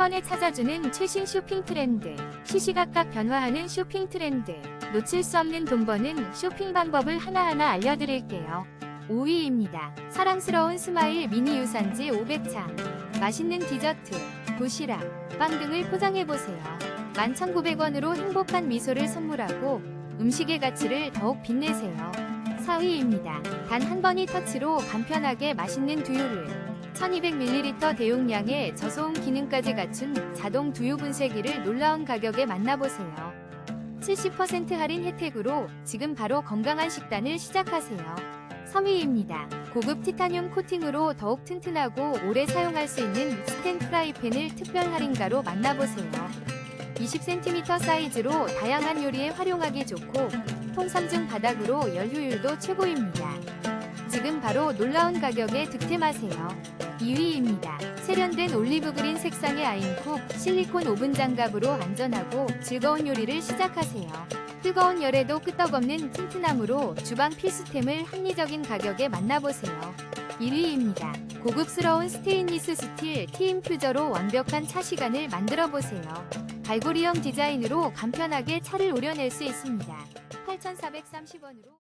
번에 찾아주는 최신 쇼핑 트렌드. 시시각각 변화하는 쇼핑 트렌드. 놓칠 수 없는 돈 버는 쇼핑 방법을 하나하나 알려드릴게요. 5위입니다. 사랑스러운 스마일 미니 유산지 500창. 맛있는 디저트, 도시락, 빵 등을 포장해보세요. 11,900원으로 행복한 미소를 선물하고 음식의 가치를 더욱 빛내세요. 4위입니다. 단 한 번의 터치로 간편하게 맛있는 두유를 1200ml 대용량의 저소음 기능까지 갖춘 자동 두유 분쇄기를 놀라운 가격에 만나보세요. 70% 할인 혜택으로 지금 바로 건강한 식단을 시작하세요. 3위입니다. 고급 티타늄 코팅으로 더욱 튼튼하고 오래 사용할 수 있는 스텐 프라이팬을 특별 할인가로 만나보세요. 20cm 사이즈로 다양한 요리에 활용하기 좋고 통삼 중 바닥으로 열 효율도 최고입니다. 지금 바로 놀라운 가격에 득템하세요. 2위입니다. 세련된 올리브 그린 색상의 아임쿡 실리콘 오븐 장갑으로 안전하고 즐거운 요리를 시작하세요. 뜨거운 열에도 끄떡없는 튼튼함으로 주방 필수템을 합리적인 가격에 만나보세요. 1위입니다. 고급스러운 스테인리스 스틸 티인퓨저로 완벽한 차 시간을 만들어 보세요. 갈고리형 디자인으로 간편하게 차를 우려낼 수 있습니다. 8,430원으로